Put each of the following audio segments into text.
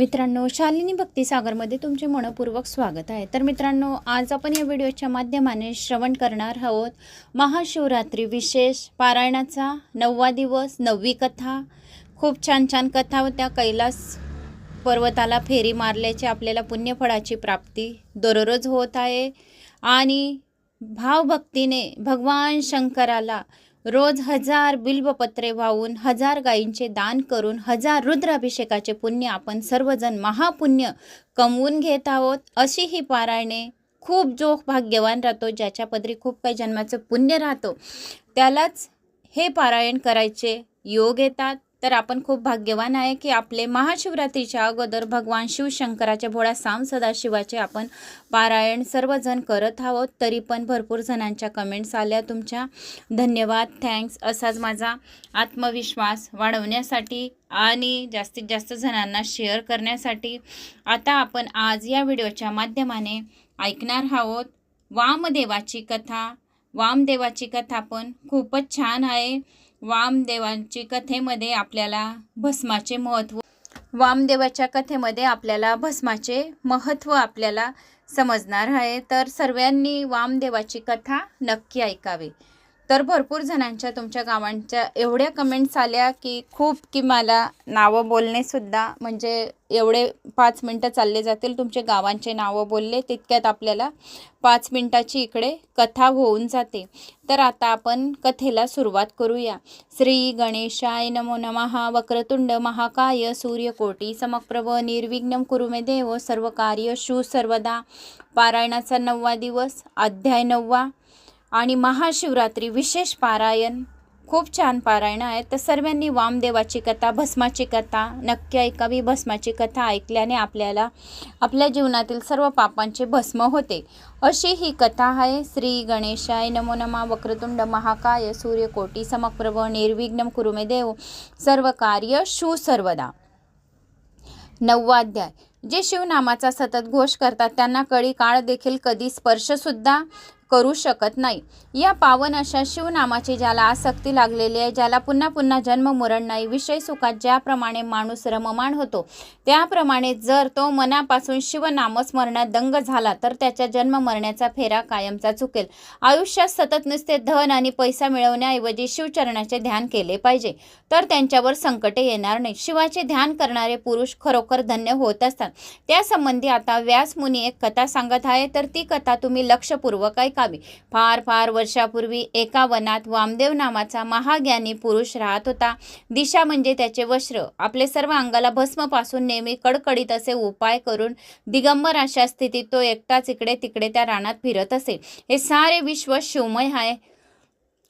मित्रांनो शालिनी भक्तीसागरमध्ये तुमचे मनपूर्वक स्वागत आहे. तर मित्रांनो आज आपण या व्हिडिओच्या माध्यमाने श्रवण करणार आहोत महाशिवरात्री विशेष पारायणाचा नववा दिवस नववी कथा. खूप छान छान कथा होत्या. कैलास पर्वताला फेरी मारल्याची आपल्याला पुण्यफळाची प्राप्ती दररोज होत आहे. आणि भावभक्तीने भगवान शंकराला रोज हजार बिल्वपत्रे वाहून हजार गायींचे दान करून हजार रुद्राभिषेकाचे पुण्य आपण सर्वजण महापुण्य कमवून घेत आहोत अशी ही पारायणे खूप जो भाग्यवान राहतो ज्याच्या पदरी खूप काही जन्माचं पुण्य राहतो. त्यालाच हे पारायण करायचे योग येतात. तर आपण खूप भाग्यवान आहे की आपले महाशिवरात्रीच्या अगोदर भगवान शिवशंकराच्या भोळा साम सदाशिवाचे आपण पारायण सर्वजण करत आहोत. तरी पण भरपूर जणांच्या कमेंट्स आल्या तुमच्या. धन्यवाद. थँक्स असाच माझा आत्मविश्वास वाढवण्यासाठी आणि जास्तीत जास्त जणांना शेअर करण्यासाठी. आता आपण आज या व्हिडिओच्या माध्यमाने ऐकणार आहोत वामदेवाची कथा. वामदेवाची कथा पण खूपच छान आहे. वामदेवांची कथेमध्ये आपल्याला भस्माचे महत्त्व वामदेवाच्या कथेमध्ये आपल्याला भस्माचे महत्त्व आपल्याला समजणार आहे. तर सर्वांनी वामदेवाची कथा नक्की ऐकावी. तर भरपूर जणांच्या तुमच्या गावांच्या एवढ्या कमेंट्स आल्या की खूप की मला नावं बोलणेसुद्धा म्हणजे एवढे पाच मिनटं चालले जातील तुमचे गावांचे नावं बोलले तितक्यात आपल्याला पाच मिनटाची इकडे कथा होऊन जाते. तर आता आपण कथेला सुरुवात करूया. श्री गणेशाय नमो नमहा वक्रतुंड महाकाय सूर्यकोटी समप्रभ निर्विघ्न कुरुमे देव सर्व कार्य शू सर्वदा. पारायणाचा नववा दिवस अध्याय नववा. आणि महाशिवरात्री विशेष पारायण. खूप छान पारायणं आहेत तर सर्वांनी वामदेवाची कथा भस्माची कथा नक्की ऐकावी भस्माची कथा ऐकल्याने आपल्याला आपल्या जीवनातील सर्व पापांचे भस्म होते. अशी ही कथा आहे. श्री गणेशाय नमो नमा. वक्रतुंड महाकाय. सूर्यकोटी समप्रभ. निर्विघ्न कुरुमे देव. सर्व कार्य सर्वदा. नववाध्याय जे शिवनामाचा सतत घोष करतात त्यांना कळी काळ देखील कधी स्पर्शसुद्धा करू शकत नाही. या पावन अशा शिवनामाची ज्याला आसक्ती लागलेली आहे ज्याला पुन्हा पुन्हा जन्म मरण नाही विषय सुखात ज्याप्रमाणे माणूस रममाण होतो त्याप्रमाणे जर तो मनापासून शिवनामस्मरणात दंग झाला तर त्याच्या जन्म मरण्याचा फेरा कायमचा चुकेल. आयुष्यात सतत नुसते धन आणि पैसा मिळवण्याऐवजी शिवचरणाचे ध्यान केले पाहिजे तर त्यांच्यावर संकटे येणार नाही शिवाचे ध्यान करणारे पुरुष खरोखर धन्य होत असतात. त्यासंबंधी आता व्यास मुनी एक कथा सांगत आहे तर ती कथा तुम्ही लक्षपूर्वक ऐकावी फार फार वर्षापूर्वी एका वनात वामदेव नावाचा महाज्ञानी पुरुष राहत होता. दिशा म्हणजे त्याचे वस्त्र. आपले सर्व अंगाला भस्मपासून नेहमी कडकडीत असे उपाय करून दिगंबर अशा स्थितीत तो एकटाच इकडे तिकडे त्या रानात फिरत असे. हे सारे विश्व शिवमय आहे.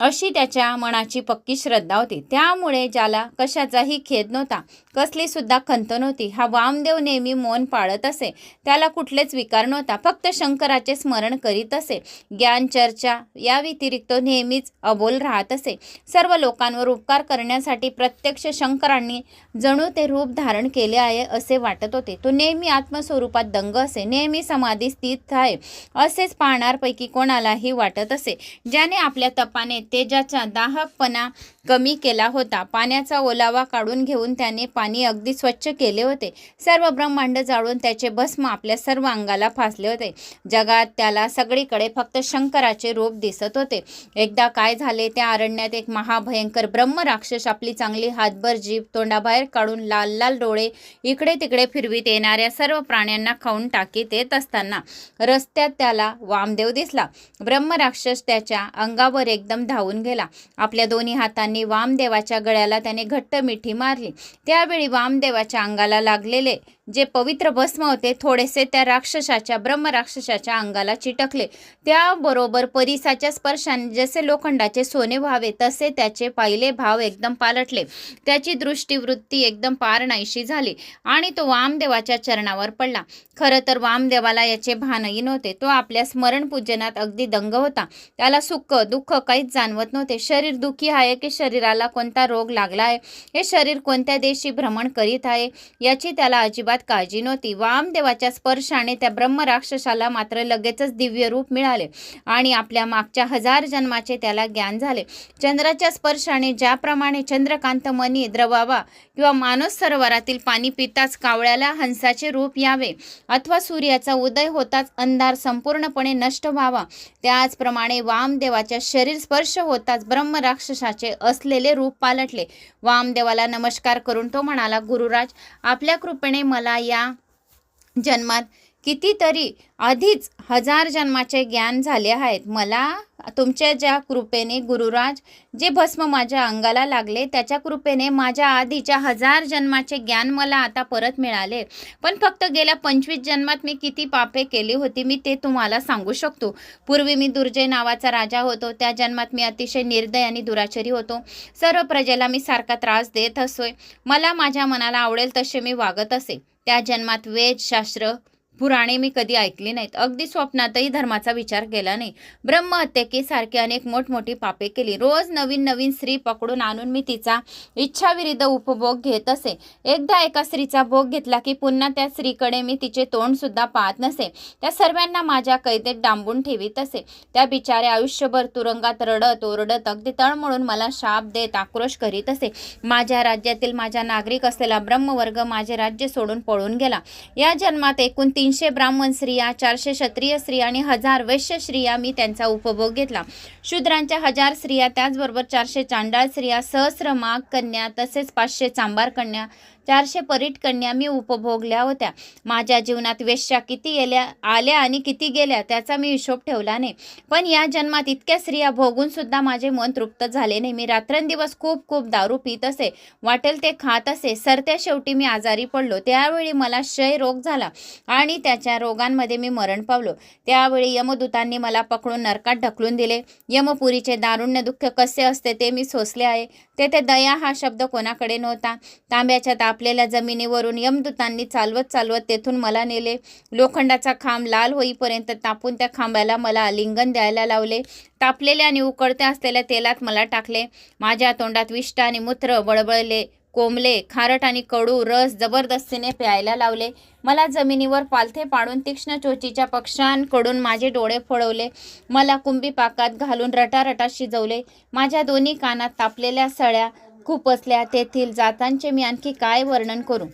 अशी त्याच्या मनाची पक्की श्रद्धा होती. त्यामुळे ज्याला कशाचाही खेद नव्हता कसली सुद्धा खंत नव्हती. हा वामदेव नेहमी मौन पाळत असे. त्याला कुठलेच विकार नव्हता फक्त शंकराचे स्मरण करीत असे. ज्ञान चर्चा या व्यतिरिक्त नेहमीच अबोल राहत असे. सर्व लोकांवर उपकार करण्यासाठी प्रत्यक्ष शंकरांनी जणू ते रूप धारण केले आहे असे वाटत होते. तो नेहमी आत्मस्वरूपात दंग असे. नेहमी समाधी स्थित आहे असेच पाहणारपैकी कोणालाही वाटत असे. ज्याने आपल्या तपाने तेजाचा दाहकपणा कमी केला होता. पाण्याचा ओलावा काढून घेऊन त्याने पाणी अगदी स्वच्छ केले होते. सर्व ब्रह्मांड जाळून त्याचे भस्म आपल्या सर्व अंगाला फासले होते. जगात त्याला सगळीकडे फक्त शंकराचे रूप दिसत होते. एकदा काय झाले त्या अरण्यात एक महाभयंकर ब्रह्म राक्षस आपली चांगली हातभर जीभ तोंडाबाहेर काढून लाल लाल डोळे इकडे तिकडे फिरवीत येणाऱ्या सर्व प्राण्यांना खाऊन टाकीत येत असताना रस्त्यात त्याला वामदेव दिसला. ब्रह्म राक्षस त्याच्या अंगावर एकदम धावून गेला. आपल्या दोन्ही हाताने वामदेवाच्या गळ्याला त्याने घट्ट मिठी मारली. त्यावेळी वामदेवाच्या अंगाला लागलेले जे पवित्र भस्म होते थोडेसे त्या राक्षसाच्या ब्रह्म राक्षसाच्या अंगाला चिटकले. त्याबरोबर परिसाच्या स्पर्शाने जसे लोखंडाचे सोने व्हावे तसे त्याचे पाहिले भाव एकदम पालटले. त्याची दृष्टीवृत्ती एकदम पारणाईशी झाली आणि तो वामदेवाच्या चरणावर पडला. खरं तर वामदेवाला याचे भानही नव्हते. तो आपल्या स्मरणपूजनात अगदी दंग होता. त्याला सुख दुःख काहीच जाणवत नव्हते. शरीर दुःखी आहे की शरीराला कोणता रोग लागला आहे? हे शरीर कोणत्या देशी भ्रमण करीत आहे? याची त्याला अजिबात काळजी नव्हती. वामदेवाच्या स्पर्शाने त्या ब्रह्मराक्षसाला मात्र लगेचच दिव्य रूप मिळाले आणि आपल्या मागच्या हजार जन्माचे त्याला ज्ञान झाले. चंद्राच्या स्पर्शाने ज्याप्रमाणे चंद्रकांत मनी द्रवावा किंवा मानस सरोवरातील पाणी पिताच कावळ्याला हंसाचे रूप यावे अथवा सूर्याचा उदय होताच अंधार संपूर्णपणे नष्ट व्हावा. त्याचप्रमाणे वामदेवाच्या शरीर स्पर्श होताच ब्रह्मराक्षसाचे असलेले रूप पालटले. वामदेवाला नमस्कार करून तो म्हणाला गुरुराज आपल्या कृपेने मला या जन्मात कितीतरी आधीच हजार जन्माचे ज्ञान झाले आहेत. मला तुमच्या ज्या कृपेने गुरुराज जे भस्म माझ्या अंगाला लागले त्याच्या कृपेने माझ्या आधीच्या हजार जन्माचे ज्ञान मला आता परत मिळाले. पण फक्त गेल्या पंचवीस जन्मात मी किती पापे केली होती मी ते तुम्हाला सांगू शकतो. पूर्वी मी दुर्जय नावाचा राजा होतो. त्या जन्मात मी अतिशय निर्दय आणि दुराचारी होतो. सर्व प्रजेला मी सारखा त्रास देत असोय. मला माझ्या मनाला आवडेल तसे मी वागत असे. त्या जन्मात वेद शास्त्र पुराणे मी कधी ऐकली नाहीत. अगदी स्वप्नातही धर्माचा विचार केला नाही. ब्रह्महत्येकेसारखी अनेक मोठमोठी पापे केली. रोज नवीन नवीन स्त्री पकडून आणून मी तिचा इच्छाविरुद्ध उपभोग घेत असे. एकदा एका स्त्रीचा भोग घेतला की पुन्हा त्या स्त्रीकडे मी तिचे तोंडसुद्धा पाहत नसे. त्या सर्वांना माझ्या कैदेत डांबून ठेवीत असे. त्या बिचारे आयुष्यभर तुरुंगात रडत ओरडत अगदी तळमळून मला शाप देत आक्रोश करीत असे. माझ्या राज्यातील माझ्या नागरिक असलेला ब्रह्मवर्ग माझे राज्य सोडून पळून गेला. या जन्मात एकूण तीन तीनशे ब्राह्मण स्त्रिया चारशे क्षत्रिय स्त्रिया आणि हजार वैश्य स्त्रिया मी त्यांचा उपभोग घेतला. शूद्रांच्या हजार स्त्रिया त्याचबरोबर चारशे चांडाळ स्त्रिया सहस्र माग कन्या तसेच पाचशे चांबार कन्या चारशे परीट कन्या मी उपभोगल्या होत्या. माझ्या जीवनात वेश्या किती गेल्या आल्या आणि किती गेल्या त्याचा मी हिशोब ठेवला नाही. पण या जन्मात इतक्या स्त्रिया भोगून सुद्धा माझे मन तृप्त झाले नाही. मी रात्रंदिवस खूप खूप दारू पित असे वाटेल ते खात असे सरत्या शेवटी मी आजारी पडलो. त्यावेळी मला क्षय रोग झाला आणि त्याच्या रोगांमध्ये मी मरण पावलो. त्यावेळी यमदूतांनी मला पकडून नरकात ढकलून दिले. यमपुरीचे दारुण्य दुःख कसे असते ते मी सोसले आहे. तेथे दया हा शब्द कोणाकडे नव्हता. तांब्याच्या आपल्याला जमिनीवरून यमदूतांनी चालवत चालवत तेथून मला नेले. लोखंडाचा खांब लाल होईपर्यंत तापून त्या खांबाला मला आलिंगन द्यायला लावले. तापलेल्या आणि उकळत्या असलेल्या तेलात मला टाकले. माझ्या तोंडात विष्ट आणि मूत्र बळबळले कोंबले खारट आणि कडू रस जबरदस्तीने प्यायला लावले. मला जमिनीवर पालथे पाडून तीक्ष्ण चोचीच्या पक्ष्यांकडून माझे डोळे फोडवले. मला कुंभी पाकात घालून रटारटा शिजवले. माझ्या दोन्ही कानात तापलेल्या सळ्या खुपसल्या तेथील जातांचे मी आणखी काय वर्णन करू?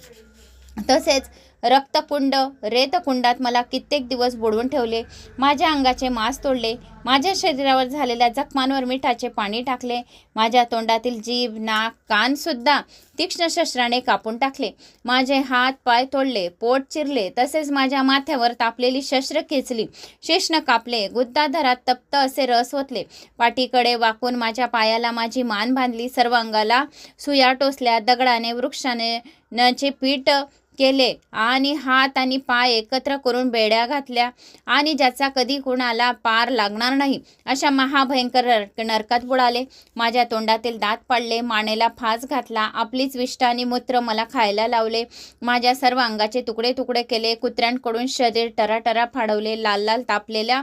तसेच रक्तकुंड रेतकुंडात मला कित्येक दिवस बुडवून ठेवले. माझ्या अंगाचे मांस तोडले. माझ्या शरीरावर झालेल्या जखमांवर मिठाचे पाणी टाकले. माझ्या तोंडातील जीभ नाक कानसुद्धा तीक्ष्ण शस्त्राने कापून टाकले. माझे हात पाय तोडले पोट चिरले तसेच माझ्या माथ्यावर तापलेली शस्त्र खेचली. शेषण कापले गुद्दाधरात तप्त असे रस ओतले. पाठीकडे वाकून माझ्या पायाला माझी मान बांधली. सर्व अंगाला सुया टोचल्या दगडाने वृक्षाने नचे पीठ केले. आणि हात आणि पाय एकत्र करून बेड्या घातल्या. आणि ज्याचा कधी कुणाला पार लागणार नाही अशा महाभयंकर नरकात बुडाले. माझ्या तोंडातील दात पडले मानेला फास घातला आपलीच विष्ट आणि मूत्र मला खायला लावले. माझ्या सर्व अंगाचे तुकडे तुकडे केले कुत्र्यांकडून शरीर टराटरा फाडवले लाल लाल तापलेल्या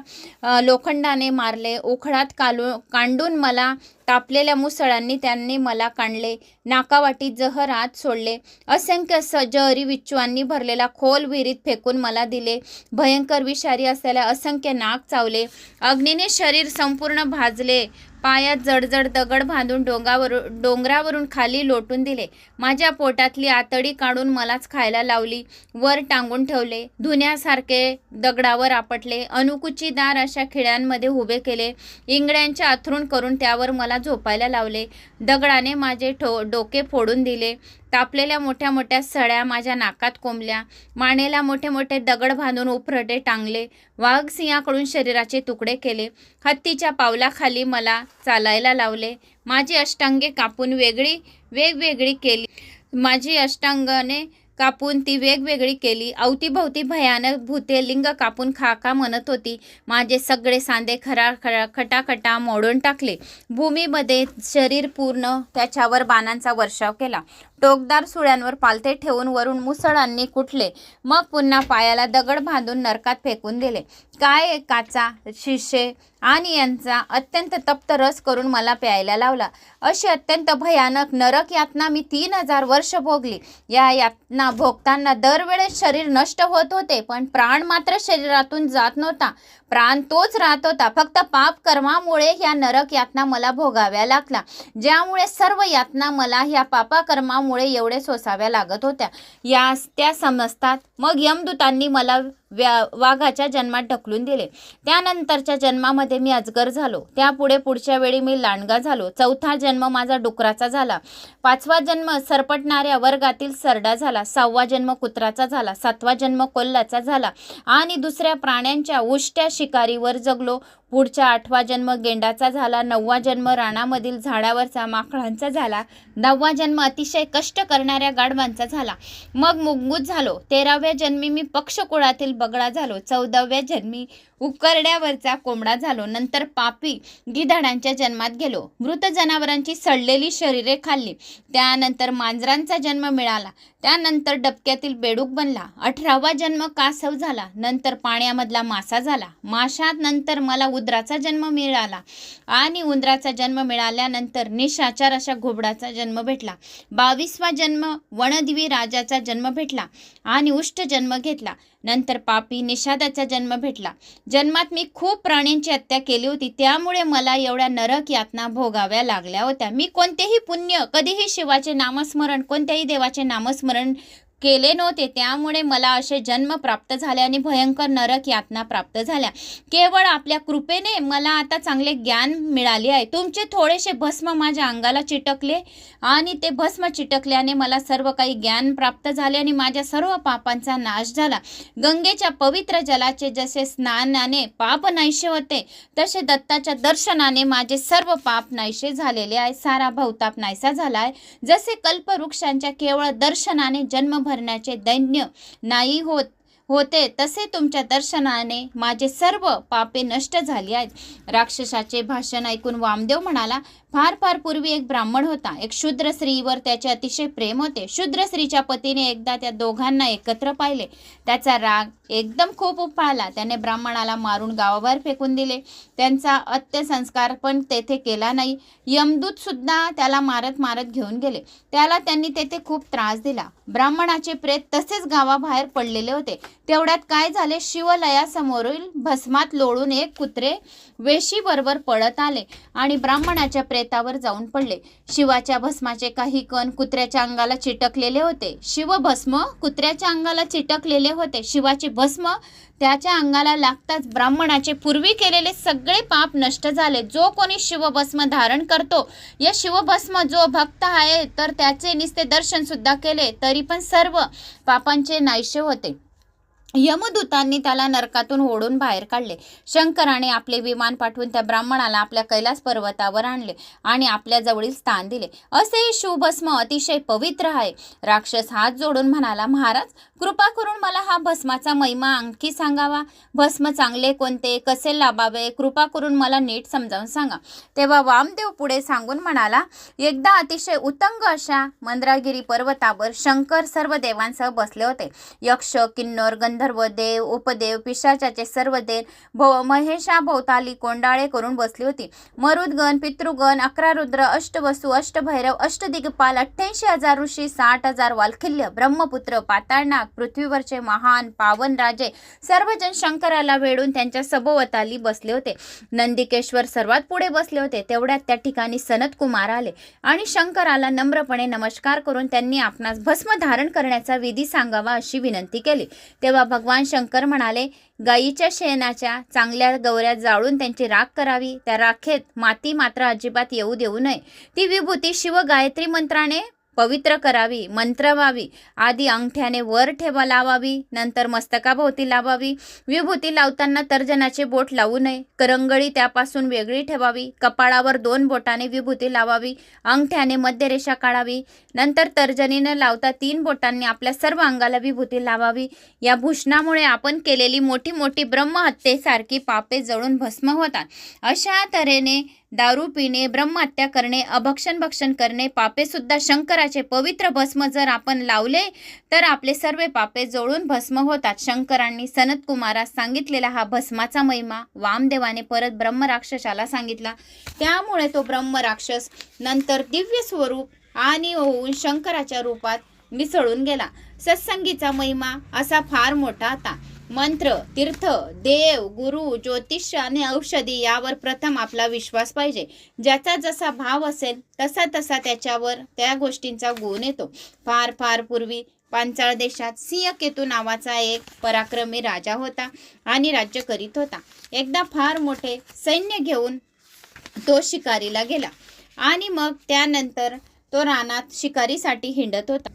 लोखंडाने मारले. उखळात कालू कांडून मला तापलेल्या मुसळांनी त्यांनी मला काढले नाकावाटी जहर आत सोडले. असंख्य सजहरी जहरी भरलेला खोल विहिरीत फेकून मला दिले. भयंकर विषारी असलेल्या असंख्य नाक चावले. अग्नीने शरीर संपूर्ण भाजले. पायात जडजड दगड बांधून डोंगावरून डोंगरावरून खाली लोटून दिले. माझ्या पोटातली आतडी काढून मलाच खायला लावली. वर टांगून ठेवले. धुण्यासारखे दगडावर आपटले. अनुकुचीदार अशा खिळ्यांमध्ये उभे केले. इंगड्यांच्या अथरून करून त्यावर मला झोपायला लावले. दगडाने माझे ठो डोके फोडून दिले. तापलेल्या मोठ्या मोठ्या सळ्या माझ्या नाकात कोंबल्या. मानेला मोठे मोठे दगड बांधून उपरटे टांगले. वाघ सिंहाकडून शरीराचे तुकडे केले. हत्तीच्या पावलाखाली मला चालायला लावले. माझी अष्टांगे कापून वेगळी वेगवेगळी केली. माझी अष्टांगाने कापून ती वेगवेगळी केली. अवतीभोवती भयानक भूते लिंग कापून खाका म्हणत होती. माझे सगळे सांदे खरा खरा खटाखटा मोडून टाकले. भूमीमध्ये शरीर पूर्ण त्याच्यावर बाणांचा वर्षाव केला. टोकदार सुळ्यांवर पालथे ठेवून वरून मुसळांनी कुठले? मग पुन्हा पायाला दगड बांधून नरकात फेकून दिले. काय काचा शिशे आणि यांचा अत्यंत तप्त रस करून मला प्यायला लावला. अशी अत्यंत भयानक नरक यातना मी तीन हजार वर्ष भोगली. या यातना यातना भोगताना दरवेळेस शरीर नष्ट होत होते पण प्राण मात्र शरीरातून जात नव्हता. प्राण तोच राहत होता. फक्त पाप कर्मामुळे ह्या नरक यातना मला भोगाव्या लागला. ज्यामुळे सर्व यातना मला ह्या पापाकर्मामुळे एवढे सोसाव्या लागत होत्या. या त्या समजतात. मग यमदूतांनी मला व्या वाघाच्या जन्मात ढकलून दिले. त्यानंतरच्या जन्मामध्ये मी अजगर झालो. त्यापुढे पुढच्या वेळी मी लांडगा झालो. चौथा जन्म माझा डुकराचा झाला. पाचवा जन्म सरपटणाऱ्या वर्गातील सरडा झाला. सहावा जन्म कुत्राचा झाला. सातवा जन्म कोल्हाचा झाला. आणि दुसऱ्या प्राण्यांच्या उष्ट्या शिकारीवर जगलो. पुढच्या आठवा जन्म गेंडाचा झाला नववा जन्म रानामधील झाडावरचा माकडांचा झाला दहावा जन्म अतिशय कष्ट करणाऱ्या गाढवांचा झाला. मग मुंगूत झालो तेराव्या जन्मी मी पक्षकुळातील बगडा झालो चौदाव्या जन्मी उकरड्यावरचा कोंबडा झालो नंतर पापी गिधाडांच्या जन्मात गेलो. मृत जनावरांची सडलेली शरीरे खाल्ली त्यानंतर मांजरांचा जन्म मिळाला त्यानंतर डबक्यातील बेडूक बनला. अठरावा जन्म कासव झाला नंतर पाण्यामधला मासा झाला माशात नंतर मला उंदराचा जन्म मिळाला. आणि उंदराचा जन्म मिळाल्यानंतर निशाचार अशा घोबडाचा जन्म भेटला. बावीसवा जन्म वनदिवी राजाचा जन्म भेटला आणि उष्ट जन्म घेतला. नंतर पापी निषादाचा जन्म भेटला. जन्मात मी खूप प्राण्यांची हत्या केली होती. त्यामुळे मला एवढ्या नरक यातना भोगाव्या लागल्या होत्या. मी कोणतेही पुण्य कधीही शिवाचे नामस्मरण कोणत्याही देवाचे नामस्मरण केले नव्हते. त्यामुळे मला असे जन्म प्राप्त झाले आणि भयंकर नरक यातना प्राप्त झाल्या. केवळ आपल्या कृपेने मला आता चांगले ज्ञान मिळाले आहे. तुमचे थोडेसे भस्म माझ्या अंगाला चिटकले आणि ते भस्म चिटकल्याने मला सर्व काही ज्ञान प्राप्त झाले आणि माझ्या सर्व पापांचा नाश झाला. गंगेच्या पवित्र जलाचे जसे स्नानाने पाप नाहीशे होते तसे दत्ताच्या दर्शनाने माझे सर्व पाप नाहीसे झालेले आहे. सारा भवताप नाहीसा झाला आहे. जसे कल्पवृक्षांच्या केवळ दर्शनाने जन्मभर भरण्याचे दैन्य नाही होत होते. तसे तुमच्या दर्शनाने माझे सर्व पापे नष्ट झाली आहेत. राक्षसाचे भाषण ऐकून वामदेव म्हणाला फार फार पूर्वी एक ब्राह्मण होता एक शूद्र स्त्रीवर त्याचे अतिशय प्रेम होते. शूद्र स्त्रीच्या पतीने एकदा त्या दोघांना एकत्र पाहिले. त्याचा राग एकदम खूप उफाळला. त्याने ब्राह्मणाला मारून गावाबाहेर फेकून दिले. त्यांचा अत्यसंस्कार पण तेथे केला नाही. यमदूत सुद्धा त्याला मारत मारत घेऊन गेले. त्याला त्यांनी तेथे खूप त्रास दिला. ब्राह्मणाचे प्रेत तसेच गावाबाहेर पडलेले होते. तेवढ्यात काय झाले? शिवलयासमोरील भस्मात लोळून एक कुत्रे वेशीबरोबर पळत आले आणि ब्राह्मणाच्या प्रेतावर जाऊन पडले. शिवाच्या भस्माचे काही कण कुत्र्याच्या अंगाला चिटकलेले होते. शिवभस्म कुत्र्याच्या अंगाला चिटकलेले होते. शिवाचे भस्म त्याच्या अंगाला लागताच ब्राह्मणाचे पूर्वी केलेले सगळे पाप नष्ट झाले. जो कोणी शिवभस्म धारण करतो या शिवभस्म जो भक्त आहे तर त्याचे निस्ते दर्शन सुद्धा केले. तरी पण सर्व पापांचे नाहीसे होते. यमदूतांनी त्याला नरकातून ओढून बाहेर काढले. शंकराने आपले विमान पाठवून त्या ब्राह्मणाला आपल्या कैलास पर्वतावर आणले आणि आपल्या जवळील स्थान दिले. असे शुभस्म अतिशय पवित्र आहे. राक्षस हात जोडून म्हणाला महाराज कृपा करून मला हा भस्माचा महिमा आणखी सांगावा. भस्म चांगले कोणते? कसे लाभावे? कृपा करून मला नीट समजावून सांगा. तेव्हा वामदेव पुढे सांगून म्हणाला एकदा अतिशय उतंग अशा मंद्रागिरी पर्वतावर शंकर सर्व देवांसह बसले होते. यक्ष किन्नर गंधर्व देव उपदेव पिशाचाचे सर्व देव भव महेशा भोवताली कोंडाळे करून बसली होती. मरुदगण पितृगण अकरा रुद्र अष्टवसू अष्टभैरव अष्टदिग्पाल अठ्ठ्याऐंशी हजार ऋषी साठ हजार वालखिल्य ब्रह्मपुत्र पाताळनाग पृथ्वीवरचे महान पावन राजे सर्वजण शंकराला वेळून त्यांच्या सभोवताली बसले होते. नंदिकेश्वर सर्वात पुढे बसले होते. तेवढ्यात त्या ठिकाणी सनत कुमार आले आणि शंकराला नम्रपणे नमस्कार करून त्यांनी आपणास भस्म धारण करण्याचा विधी सांगावा अशी विनंती केली. तेव्हा भगवान शंकर म्हणाले गायीच्या शेणाच्या चांगल्या गवऱ्या जाळून त्यांची राख करावी. त्या राखेत माती मात्र अजिबात येऊ देऊ नये. ती विभूती शिव गायत्री मंत्राने पवित्र करावी मंत्रवावी आधी अंगठ्याने वर ठेवा लावावी नंतर मस्तकाभोवती लावावी. विभूती लावताना तर्जनाचे बोट लावू नये. करंगळी त्यापासून वेगळी ठेवावी. कपाळावर दोन बोटाने विभूती लावावी. अंगठ्याने मध्यरेषा काढावी. नंतर तर्जनीनं लावता तीन बोटांनी आपल्या सर्व अंगाला विभूती लावावी. या भूषणामुळे आपण केलेली मोठी मोठी ब्रह्महत्येसारखी पापे जळून भस्म होतात. अशा तऱ्हेने दारू पिणे ब्रह्महत्या करणे अभक्षण भक्षण करणे पापे सुद्धा शंकराचे पवित्र भस्म जर आपण लावले तर आपले सर्व पापे जळून भस्म होतात. शंकरांनी सनत कुमारास सांगितलेला हा भस्माचा महिमा वामदेवाने परत ब्रह्मराक्षसाला सांगितला. त्यामुळे तो ब्रह्म राक्षस नंतर दिव्य स्वरूप आणि होऊन शंकराच्या रूपात मिसळून गेला. सत्संगीचा महिमा असा फार मोठा होता. मंत्र तीर्थ देव गुरु ज्योतिष आणि औषधी यावर प्रथम आपला विश्वास पाहिजे. ज्याचा जसा भाव असेल तसा तसा त्याच्यावर त्या गोष्टींचा गुण येतो. फार फार पूर्वी पांचाळ देशात सिंहकेतू नावाचा एक पराक्रमी राजा होता आणि राज्य करीत होता. एकदा फार मोठे सैन्य घेऊन तो शिकारीला गेला आणि मग त्यानंतर तो रानात शिकारीसाठी हिंडत होता.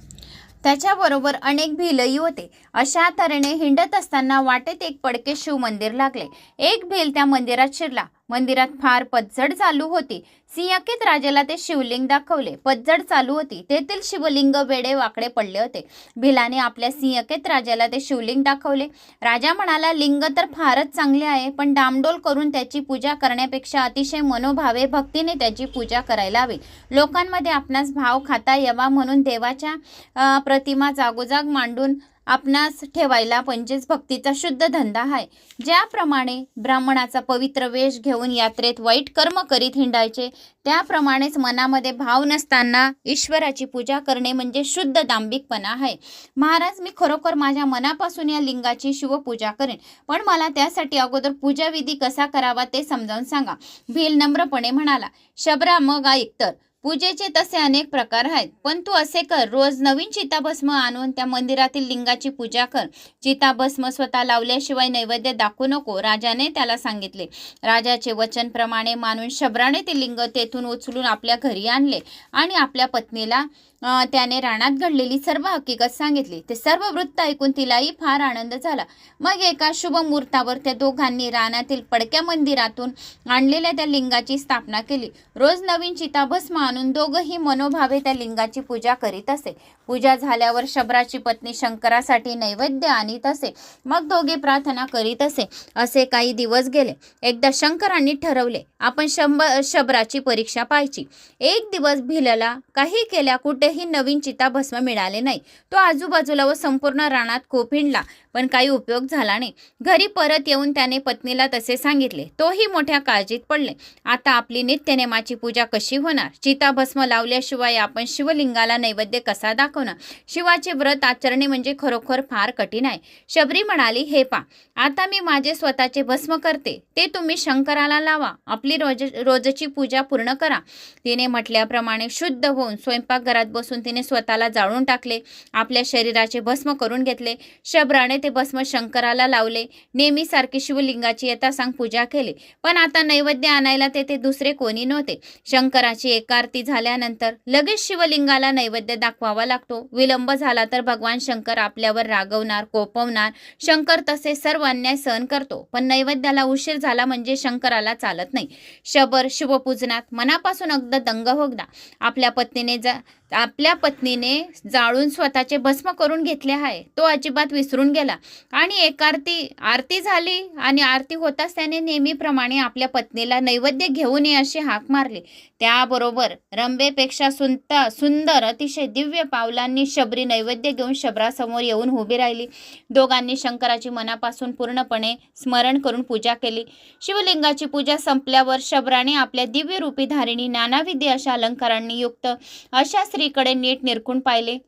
त्याच्याबरोबर अनेक भिलही होते. अशा तऱ्हेने हिंडत असताना वाटेत एक पडके शिव मंदिर लागले. एक भिल त्या मंदिरात शिरला. मंदिरात फार पतझड चालू होती. सिंहकीत राजाला ते शिवलिंग दाखवले. पतझड चालू होती. तेथील शिवलिंग वेडे वाकडे पडले होते. भिलाने आपल्या सिंहकेत राजाला ते शिवलिंग दाखवले. राजा म्हणाला लिंग तर फारच चांगले आहे पण डामडोल करून त्याची पूजा करण्यापेक्षा अतिशय मनोभावे भक्तीने त्याची पूजा करायला हवी. लोकांमध्ये आपणास भाव खाता यावा म्हणून देवाच्या प्रतिमा जागोजाग मांडून आपणास ठेवायला म्हणजेच भक्तीचा शुद्ध धंदा आहे. ज्याप्रमाणे ब्राह्मणाचा पवित्र वेश घेऊन यात्रेत वाईट कर्म करीत हिंडायचे त्याप्रमाणेच मनामध्ये भाव नसताना ईश्वराची पूजा करणे म्हणजे शुद्ध दांभिकपणा आहे. महाराज मी खरोखर माझ्या मनापासून या लिंगाची शिवपूजा करेन पण मला त्यासाठी अगोदर पूजाविधी कसा करावा ते समजावून सांगा. भील नम्रपणे म्हणाला शबरा मग ऐक तर. पूजेचे तसे अनेक प्रकार आहेत. पण तू असे कर रोज नवीन चिताभस्म आणून त्या मंदिरातील लिंगाची पूजा कर. चिताभस्म स्वतः लावल्याशिवाय नैवेद्य दाखवू नको राजाने त्याला सांगितले. राजाचे वचनप्रमाणे मानून शबराने ते लिंग तेथून उचलून आपल्या घरी आणले आणि आपल्या पत्नीला त्याने रानात घडलेली सर्व हकीकत सांगितली. ते सर्व वृत्त ऐकून तिलाही फार आनंद झाला. मग एका शुभ मुहूर्तावर त्या दोघांनी रानातील पडक्या मंदिरातून आणलेल्या त्या लिंगाची स्थापना केली. रोज नवीन चिताभस्म आणून दोघंही मनोभावे त्या लिंगाची पूजा करीत असे. पूजा झाल्यावर शबराची पत्नी शंकरासाठी नैवेद्य आणीत असे. मग दोघे प्रार्थना करीत असे. असे काही दिवस गेले. एकदा शंकरांनी ठरवले आपण शंभ शबराची परीक्षा पाहायची. एक दिवस भिलला काही केल्या कुठे कुठेही नवीन चिताभस्म मिळाले नाही. तो आजूबाजूला व संपूर्ण रानात कोपिंडला पण काही उपयोग झाला नाही. घरी परत येऊन त्याने पत्नीला तसे सांगितले तोही मोठ्या काळजीत पडले. आता आपली नित्यनेमाची पूजा कशी होणार? चिताभस्म लावल्याशिवाय आपण शिवलिंगाला नैवेद्य कसा दाखवणार? शिवाचे व्रत आचरणे म्हणजे खरोखर फार कठीण आहे. शबरी म्हणाली हे पा आता मी माझे स्वतःचे भस्म करते. ते तुम्ही शंकराला लावा. आपली रोज रोजची पूजा पूर्ण करा. तिने म्हटल्याप्रमाणे शुद्ध होऊन स्वयंपाकघरात बसून तिने स्वतःला जाळून टाकले. आपल्या शरीराचे भस्म करून घेतले. शबराने ते भस्म शंकराला लावले. नेहमीसारखी शिवलिंगाची यथासांग पूजा केली. पण आता नैवेद्य आणायला तेथे दुसरे कोणी नव्हते. शंकराची एकारती झाल्यानंतर लगेच शिवलिंगाला नैवेद्य दाखवावा लागतो. विलंब झाला तर भगवान शंकर आपल्यावर रागवणार कोपवणार. शंकर तसे सर्व अन्याय सहन करतो. पण नैवेद्याला उशीर झाला म्हणजे शंकराला चालत नाही. शबर शिवपूजनात मनापासून अगदी दंग होगदा आपल्या पत्नीने जा आपल्या पत्नीने जाळून स्वतःचे भस्म करून घेतले आहे. तो अजिबात विसरून गेला आणि एक आरती आरती झाली आणि आरती होताच त्याने नेहमीप्रमाणे आपल्या पत्नीला नैवेद्य घेऊन ये अशी हाक मारली. त्याबरोबर रंबेपेक्षा सुंता सुंदर अतिशय दिव्य पावलांनी शबरी नैवेद्य घेऊन शबरासमोर येऊन उभी राहिली. दोघांनी शंकराची मनापासून पूर्णपणे स्मरण करून पूजा केली. शिवलिंगाची पूजा संपल्यावर शबराने आपल्या दिव्य रूपी धारिणी नानाविधी अशा अलंकारांनी युक्त अशा स्त्रीकडे नीट निरखून पाहिले.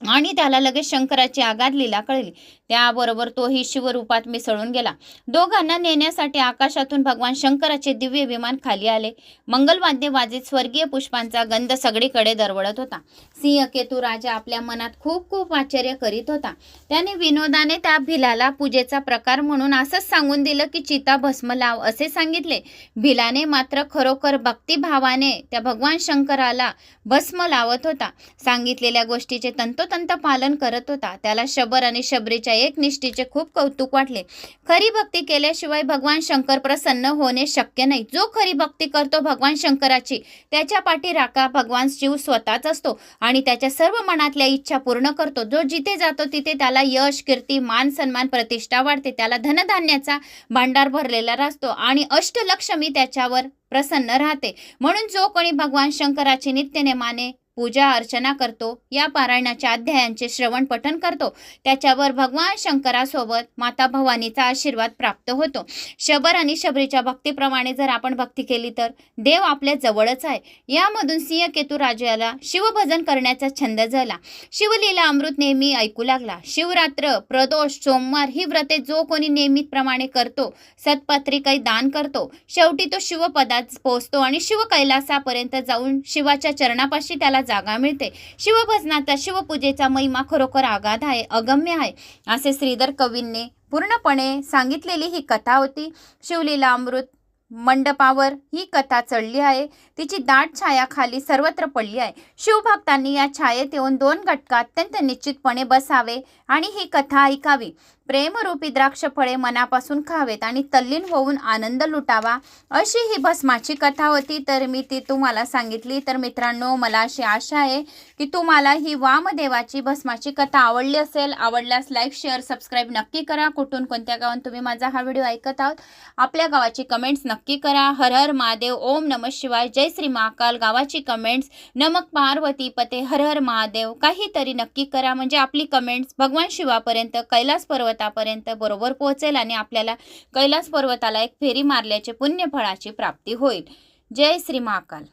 आणि त्याला लगेच शंकराची आगाध लीला कळली. त्याबरोबर तोही शिवरूपात मिसळून गेला. दोघांना नेण्यासाठी आकाशातून भगवान शंकराचे दिव्य विमान खाली आले. मंगलवाद्य वाजित स्वर्गीय पुष्पांचा गंध सगळीकडे दरवळत होता. सिंहकेतू राजा आपल्या मनात खूप खूप आश्चर्य करीत होता. त्याने विनोदाने त्या भिलाला पूजेचा प्रकार म्हणून असंच सांगून दिलं की चिता भस्म लाव असे सांगितले. भिलाने मात्र खरोखर भक्तिभावाने त्या भगवान शंकराला भस्म लावत होता. सांगितलेल्या गोष्टीचे तंतोतंत पालन करत होता. त्याला शबर आणि शबरीच्या एक निष्ठीचे खूप कौतुक वाटले. खरी भक्ती केल्याशिवाय भगवान शंकर प्रसन्न होणे शक्य नाही. जो खरी भक्ती करतो भगवान शंकराची त्याच्या पाठी राखा भगवान शिव स्वतःच असतो आणि त्याच्या सर्व मनातल्या इच्छा पूर्ण करतो. जो जिथे जातो तिथे त्याला यश कीर्ती मान सन्मान प्रतिष्ठा वाढते. त्याला धनधान्याचा भांडार भरलेला असतो आणि अष्टलक्ष्मी त्याच्यावर प्रसन्न राहते. म्हणून जो कोणी भगवान शंकराची नित्यनेमाने पूजा अर्चना करतो या पारायणाच्या अध्यायांचे श्रवण पठण करतो. त्याच्यावर भगवान शंकरासोबत माता भवानीचा आशीर्वाद प्राप्त होतो. शबर आणि शबरीच्या भक्तीप्रमाणे जर आपण भक्ती केली तर देव आपल्या जवळच आहे. यामधून सिंह केतू राजाला शिवभजन करण्याचा छंद झाला. शिवलीला अमृत नेहमी ऐकू लागला. शिवरात्र प्रदोष सोमवार ही व्रते जो कोणी नियमितप्रमाणे करतो सत्पत्री दान करतो शेवटी तो शिवपदात पोहोचतो आणि शिव कैलासापर्यंत जाऊन शिवाच्या चरणापाशी त्याला जागा मिळते. शिवभजनाचा शिवपूजेचा महिमा खरोखर आगाध आहे अगम्य आहे असे श्रीधर कवींनी पूर्णपणे सांगितलेली ही कथा होती. शिवलीला अमृत मंडपावर ही कथा चढली आहे. तिची दाट छाया खाली सर्वत्र पडली आहे. शिवभक्तांनी या छायेत येऊन दोन घटका अत्यंत निश्चितपणे बसावे आणि ही कथा ऐकावी. प्रेमरूपी द्राक्ष फळे मनापासून खावेत आणि तल्लीन होऊन आनंद लुटावा अशी ही भस्माची कथा होती. तर मी ती तुम्हाला सांगितली. तर मित्रांनो मला अशी आशा आहे की तुम्हाला ही वामदेवाची भस्माची कथा आवडली असेल. आवडल्यास लाईक शेअर सबस्क्राईब नक्की करा. कुठून कोणत्या गावात तुम्ही माझा हा व्हिडिओ ऐकत आहात आपल्या गावाची कमेंट्स नक्की करा. हर हर महादेव ओम नम शिवाय. जय श्री महाकाल. गावाची कमेंट्स नमक पार्वती पते हर हर महादेव. काहीतरी नक्की करा. म्हणजे आपली कमेंट्स भगवान शिवापर्यंत कैलास पर्वत पर्वतापर्यंत बरोबर पोहोचेल आणि आपल्याला कैलास पर्वताला एक फेरी मारल्याचे पुण्यफळाची प्राप्ती होईल. जय श्री महाकाल.